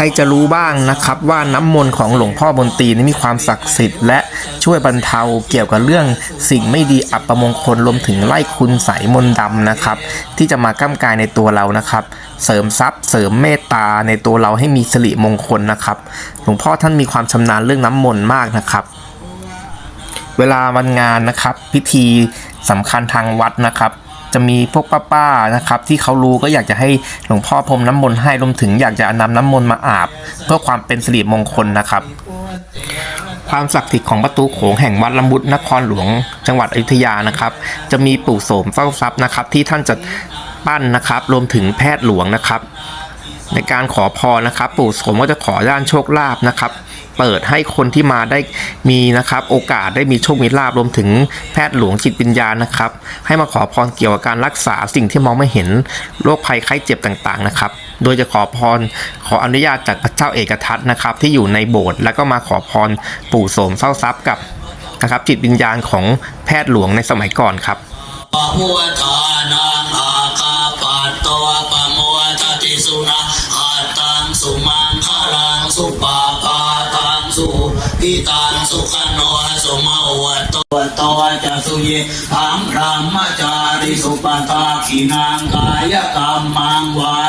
รจะรู้บ้างนะครับ ว่าน้ำมนต์ของหลวงพ่อบนตีนี้มีความศักดิ์สิทธิ์และช่วยบรรเทาเกี่ยวกับเรื่องสิ่งไม่ดีอัปมงคลรวมถึงไล่คุณใสยมนต์ดำนะครับ ที่จะมาก้ำกายในตัวเรานะครับ เสริมทรัพย์ เสริมเมตตาในตัวเราให้มีสิริมงคลนะครับ หลวงพ่อท่านมีความชำนาญเรื่องน้ำมนต์มากนะครับ เวลาวันงานนะครับ พิธีสำคัญทางวัดนะครับ จะมีพวกป้าๆนะครับที่เขารู้ก็อยากจะให้หลวงพ่อพรมน้ำมนต์ให้รวมถึงอยากจะนำน้ำมนต์มาอาบ เพื่อความเป็นสิริมงคลนะครับ ความศักดิ์สิทธิ์ของประตูโขงแห่งวัดละมุดนครหลวง จังหวัดอยุธยานะครับ จะมีปู่โสมเฝ้าทรัพย์นะครับ ที่ท่านจะปั้นนะครับ รวมถึงแพทย์หลวงนะครับ ในการขอพรนะครับ ปู่โสมก็จะขอด้านโชคลาภนะครับ เปิดให้คนที่มาได้มีนะครับโอกาสได้มีโชคมีลาภรวมถึงแพทย์หลวงจิตวิญญาณนะครับให้มาขอพรเกี่ยวกับการรักษาสิ่งที่มองไม่เห็นโรคภัยไข้เจ็บต่างๆนะครับโดยจะขอพรขออนุญาตจากพระเจ้าเอกทัตนะครับที่อยู่ในโบสถ์แล้วก็มาขอพรปู่โสมเฝ้าทรัพย์กับนะครับจิตวิญญาณของแพทย์หลวงในสมัยก่อนครับปะมัวทานังอาคาปัตตวปะมัวทติสุนา สุปิตังสุขโนสุมาวัตตัวตัวจสุเยธังรามจาริสุปตาขินังกายกรรมังวั